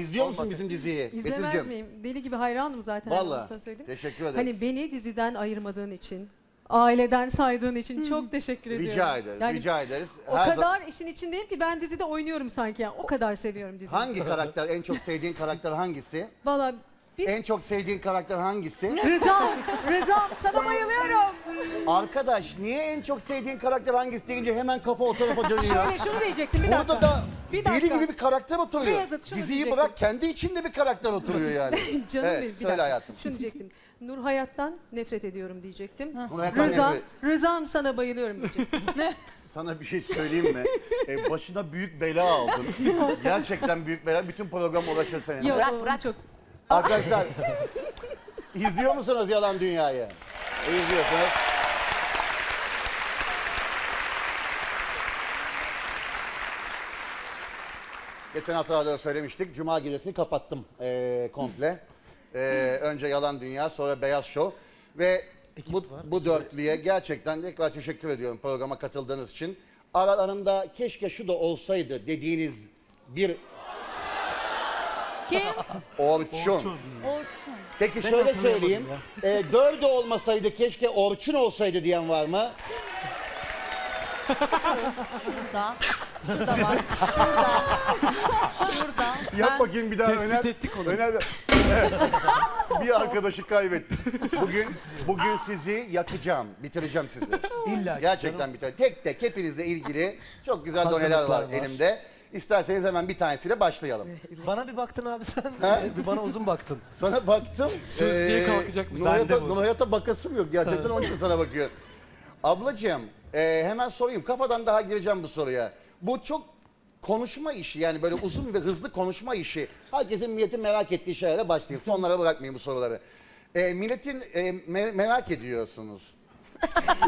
İzliyor musun bizim diziyi? İzlemez Betül'cüm? miyim? Deli gibi hayranım zaten. Valla. Teşekkür ederiz. Hani beni diziden ayırmadığın için, aileden saydığın için çok teşekkür ediyorum. rica ederiz, Yani rica ederiz. O Her kadar işin içindeyim ki ben dizide oynuyorum sanki. Yani. O kadar seviyorum diziyi. Hangi karakter, en çok sevdiğin karakter hangisi? Valla biz... En çok sevdiğin karakter hangisi? Rıza, Rıza sana bayılıyorum. Arkadaş niye en çok sevdiğin karakter hangisi deyince hemen kafa o tarafa dönüyor. Şöyle şunu diyecektim bir dakika. Burada da Bir deli dakika. gibi bir karakter oturuyor. Beyazıt, şunu Diziyi diyecektim. bırak kendi içinde bir karakter oturuyor yani. Canım Evet, benim bir söyle dakika. hayatım. Şunu diyecektim. Nur Hayat'tan nefret ediyorum diyecektim. Nur Hayat'tan Rıza, nefret- Rıza'm sana bayılıyorum diyecektim. Sana bir şey söyleyeyim mi? Ee, başına büyük bela aldın. Gerçekten büyük bela. Bütün program ulaşır senin. Yok, Bırak, bırak. Çok... Arkadaşlar izliyor musunuz Yalan Dünya'yı? İzliyorsunuz. Geçen haftalarda da söylemiştik. Cuma gecesini kapattım eee, komple. Eee, önce Yalan Dünya, sonra Beyaz Show. Ve bu, bu dörtlüye gerçekten tekrar teşekkür ediyorum programa katıldığınız için. Aralarında keşke şu da olsaydı dediğiniz bir Kim? Orçun. Orçun. Peki şöyle söyleyeyim. E, dördü olmasaydı keşke Orçun olsaydı diyen var mı? Şurada. Şurada var. Şurada. Yap bakayım bir daha Tespit öner. ettik onu. öner. Evet. bir arkadaşı kaybettim. Bugün bugün sizi yakacağım, bitireceğim sizi. İlla ki Gerçekten canım. bitireceğim. Tek tek hepinizle ilgili çok güzel doneler var, Hazırlıklar var. elimde. İsterseniz hemen bir tanesiyle başlayalım. Bana bir baktın abi sen. bir bana uzun baktın. Sana baktım. Söz diye Ee, kalkacak mısın? Nur Ben de Hayat'a- bu. Bakasım yok. Gerçekten onun için sana bakıyor. Ablacığım e, hemen sorayım. Kafadan daha gireceğim bu soruya. Bu çok konuşma işi yani böyle uzun ve hızlı konuşma işi. Herkesin milletin merak ettiği şeylerle başlayayım. Sonlara bırakmayayım bu soruları. E, milletin e, me- merak ediyorsunuz.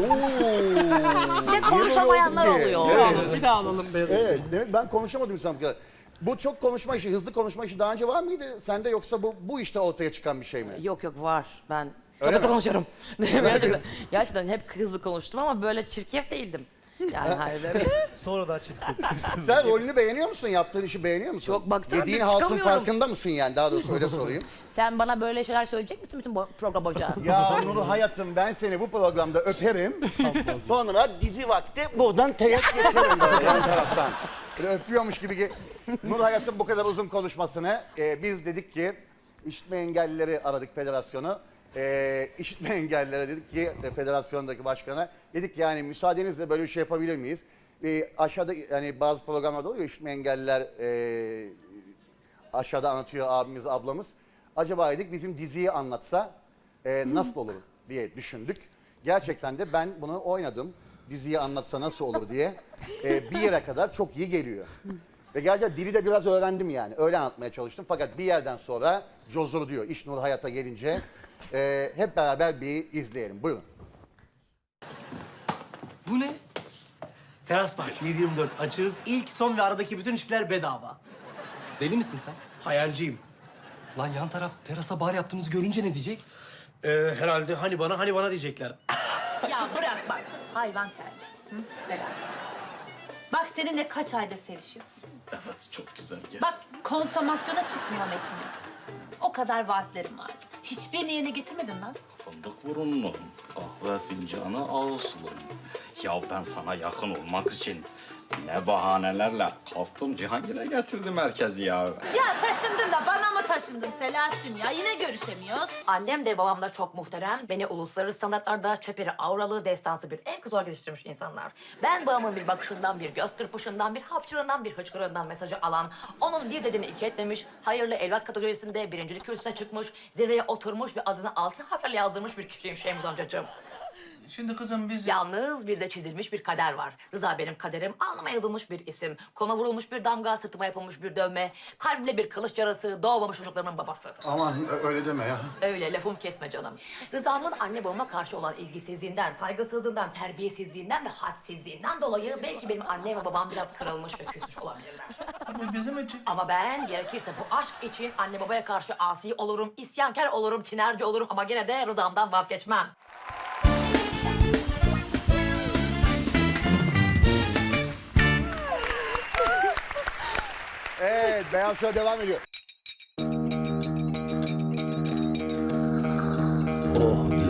Oo, Ne konuşamayanlar niye böyle oldu oluyor. Evet. Bir daha alalım beyaz. Evet, demek ben konuşamadım insan bu kadar. Bu çok konuşma işi, hızlı konuşma işi daha önce var mıydı sende yoksa bu bu işte ortaya çıkan bir şey mi? Yok yok var. Ben Öyle çok konuşuyorum. gerçekten hep hızlı konuştum ama böyle çirkef değildim. Yani hayır. Sonra daha çirkin. Sen rolünü beğeniyor musun? Yaptığın işi beğeniyor musun? Çok, baksana Dediğin bir haltın çıkamıyorum. farkında mısın yani? Daha doğrusu öyle sorayım. Sen bana böyle şeyler söyleyecek misin bütün bu program boyunca? ya Nuru hayatım ben seni bu programda öperim. Sonra dizi vakti buradan teyak geçerim böyle yan taraftan. Böyle öpüyormuş gibi. ge- Nur hayatım bu kadar uzun konuşmasını e, biz dedik ki işitme engellileri aradık federasyonu. E, işitme engellilere dedik ki federasyondaki başkana dedik ki yani müsaadenizle böyle bir şey yapabilir miyiz? E, aşağıda yani bazı programlarda oluyor işitme engelliler e, aşağıda anlatıyor abimiz ablamız. Acaba dedik bizim diziyi anlatsa e, nasıl olur diye düşündük. Gerçekten de ben bunu oynadım. Diziyi anlatsa nasıl olur diye. E, bir yere kadar çok iyi geliyor. Ve gerçekten dili de biraz öğrendim yani. Öyle anlatmaya çalıştım. Fakat bir yerden sonra cozur diyor. İş Nur Hayat'a gelince. E, hep beraber bir izleyelim. Buyurun. Bu ne? Teras Park 724 açığız. İlk, son ve aradaki bütün ilişkiler bedava. Deli misin sen? Hayalciyim. Lan yan taraf terasa bar yaptığımızı görünce ne diyecek? Ee, herhalde hani bana hani bana diyecekler. Ya bırak bak. Hayvan terli. Hı? Selahattin. Bak seninle kaç aydır sevişiyoruz. Evet çok güzel gerçekten. Bak konsomasyona çıkmıyor etmiyor. O kadar vaatlerim vardı. Hiçbirini yerine getirmedin lan. Fındık burunlu, kahve fincanı ağızlı. Ya ben sana yakın olmak için ne bahanelerle kalktım Cihangir'e getirdim herkesi ya. Ya taşındın da bana mı taşındın Selahattin ya? Yine görüşemiyoruz. Annem de babam da çok muhterem. Beni uluslararası standartlarda çöperi, avralı, destansı bir en kız zor geliştirmiş insanlar. Ben babamın bir bakışından, bir göz kırpışından, bir hapçırından, bir hıçkırığından mesajı alan, onun bir dediğini iki etmemiş, hayırlı evlat kategorisinde birincilik kürsüsüne çıkmış, zirveye oturmuş ve adını altın harflerle yazdırmış bir kişiyim Şemuz amcacığım. Şimdi kızım biz... Yalnız bir de çizilmiş bir kader var. Rıza benim kaderim, alnıma yazılmış bir isim. Kona vurulmuş bir damga, sırtıma yapılmış bir dövme. Kalbimde bir kılıç yarası, doğmamış çocuklarımın babası. Aman öyle deme ya. Öyle lafımı kesme canım. Rıza'mın anne babama karşı olan ilgisizliğinden, saygısızlığından, terbiyesizliğinden ve hadsizliğinden dolayı belki benim annem ve babam biraz kırılmış ve küsmüş olabilirler. Bu bizim için. Ama ben gerekirse bu aşk için anne babaya karşı asi olurum, isyankar olurum, tinerci olurum ama gene de rızamdan vazgeçmem. Evet, Beyaz Show devam ediyor. Oh,